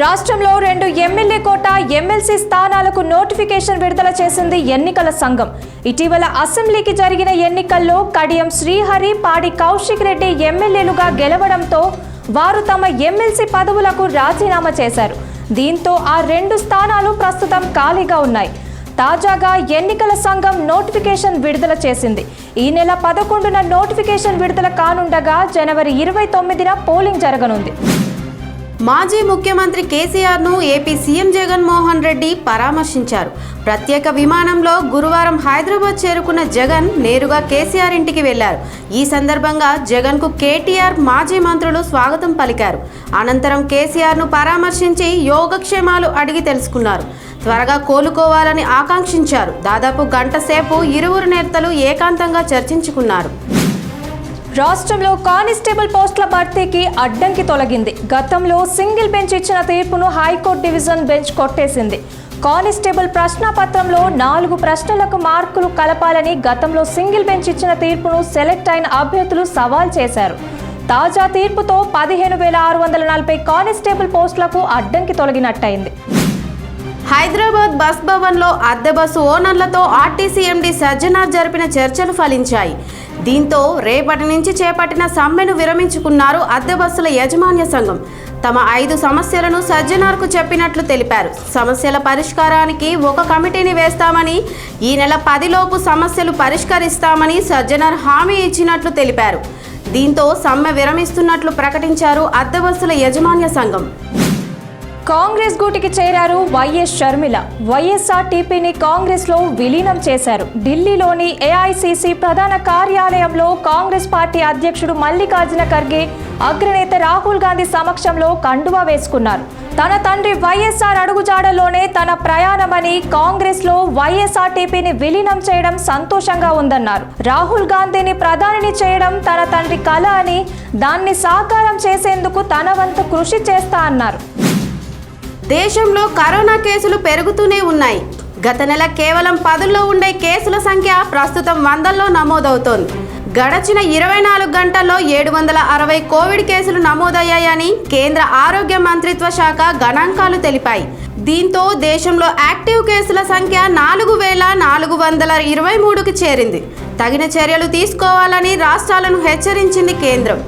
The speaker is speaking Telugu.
రాష్ట్రంలో రెండు ఎమ్మెల్యే కోట ఎమ్మెల్సీ స్థానాలకు నోటిఫికేషన్ విడుదల చేసింది ఎన్నికల సంఘం. ఇటీవల అసెంబ్లీకి జరిగిన ఎన్నికల్లో కడియం శ్రీహరి పాడి కౌశిక్ రెడ్డి ఎమ్మెల్యేలుగా గెలవడంతో వారు తమ ఎమ్మెల్సీ పదవులకు రాజీనామా చేశారు. దీంతో ఆ రెండు స్థానాలు ప్రస్తుతం ఖాళీగా ఉన్నాయి. తాజాగా ఎన్నికల సంఘం నోటిఫికేషన్ విడుదల చేసింది. ఈ నెల పదకొండున నోటిఫికేషన్ విడుదల కానుండగా జనవరి ఇరవై తొమ్మిదిన పోలింగ్ జరగనుంది. మాజీ ముఖ్యమంత్రి కేసీఆర్ను ఏపీ సీఎం జగన్మోహన్ రెడ్డి పరామర్శించారు. ప్రత్యేక విమానంలో గురువారం హైదరాబాద్ చేరుకున్న జగన్ నేరుగా కేసీఆర్ ఇంటికి వెళ్ళారు. ఈ సందర్భంగా జగన్కు కేటీఆర్ మాజీ మంత్రులు స్వాగతం పలికారు. అనంతరం కేసీఆర్ను పరామర్శించి యోగక్షేమాలు అడిగి తెలుసుకున్నారు. త్వరగా కోలుకోవాలని ఆకాంక్షించారు. దాదాపు గంట సేపు ఇరువురు నేతలు ఏకాంతంగా చర్చించుకున్నారు. రాష్ట్రంలో కానిస్టేబుల్ పోస్టుల భర్తీకి అడ్డంకి తొలగింది. గతంలో సింగిల్ బెంచ్ ఇచ్చిన తీర్పును హైకోర్టు డివిజన్ బెంచ్ కొట్టేసింది. కానిస్టేబుల్ ప్రశ్నాపత్రంలో నాలుగు ప్రశ్నలకు మార్కులు కలపాలని గతంలో సింగిల్ బెంచ్ ఇచ్చిన తీర్పును సెలెక్ట్ అయిన అభ్యర్థులు సవాల్ చేశారు. తాజా తీర్పుతో పదిహేను వేల ఆరు వందల నలభై కానిస్టేబుల్ పోస్టులకు అడ్డంకి తొలగినట్టయింది. హైదరాబాద్ బస్ భవన్లో అద్దె బస్సు ఓనర్లతో ఆర్టీసీ ఎండీ సజ్జనార్ జరిపిన చర్చలు ఫలించాయి. దీంతో రేపటి నుంచి చేపట్టిన సమ్మెను విరమించుకున్నారు అద్దె బస్సుల యాజమాన్య సంఘం. తమ ఐదు సమస్యలను సజ్జనార్కు చెప్పినట్లు తెలిపారు. సమస్యల పరిష్కారానికి ఒక కమిటీని వేస్తామని ఈ నెల పదిలోపు సమస్యలు పరిష్కరిస్తామని సజ్జనార్ హామీ ఇచ్చినట్లు తెలిపారు. దీంతో సమ్మె విరమిస్తున్నట్లు ప్రకటించారు అద్దె బస్సుల యాజమాన్య సంఘం. కాంగ్రెస్ గూటికి చేరారు వైఎస్ షర్మిల. వైఎస్ఆర్ టీపీని కాంగ్రెస్లో విలీనం చేశారు. ఢిల్లీలోని ఏఐసిసి ప్రధాన కార్యాలయంలో కాంగ్రెస్ పార్టీ అధ్యక్షుడు మల్లికార్జున ఖర్గే అగ్రనేత రాహుల్ గాంధీ సమక్షంలో కండువా వేసుకున్నారు. తన తండ్రి వైఎస్ఆర్ అడుగుజాడలోనే తన ప్రయాణమని కాంగ్రెస్లో వైఎస్ఆర్ టీపీని విలీనం చేయడం సంతోషంగా ఉందన్నారు. రాహుల్ గాంధీని ప్రధానిని చేయడం తన తండ్రి కళ అని దాన్ని సాకారం చేసేందుకు తన వంతు కృషి చేస్తా అన్నారు. దేశంలో కరోనా కేసులు పెరుగుతూనే ఉన్నాయి. గత నెల కేవలం పదుల్లో ఉండే కేసుల సంఖ్య ప్రస్తుతం వందల్లో నమోదవుతోంది. గడచిన ఇరవై నాలుగు గంటల్లో ఏడు వందల అరవై కోవిడ్ కేసులు నమోదయ్యాయని కేంద్ర ఆరోగ్య మంత్రిత్వ శాఖ గణాంకాలు తెలిపాయి. దీంతో దేశంలో యాక్టివ్ కేసుల సంఖ్య నాలుగు వేల నాలుగు వందల ఇరవై మూడుకి చేరింది. తగిన చర్యలు తీసుకోవాలని రాష్ట్రాలను హెచ్చరించింది కేంద్రం.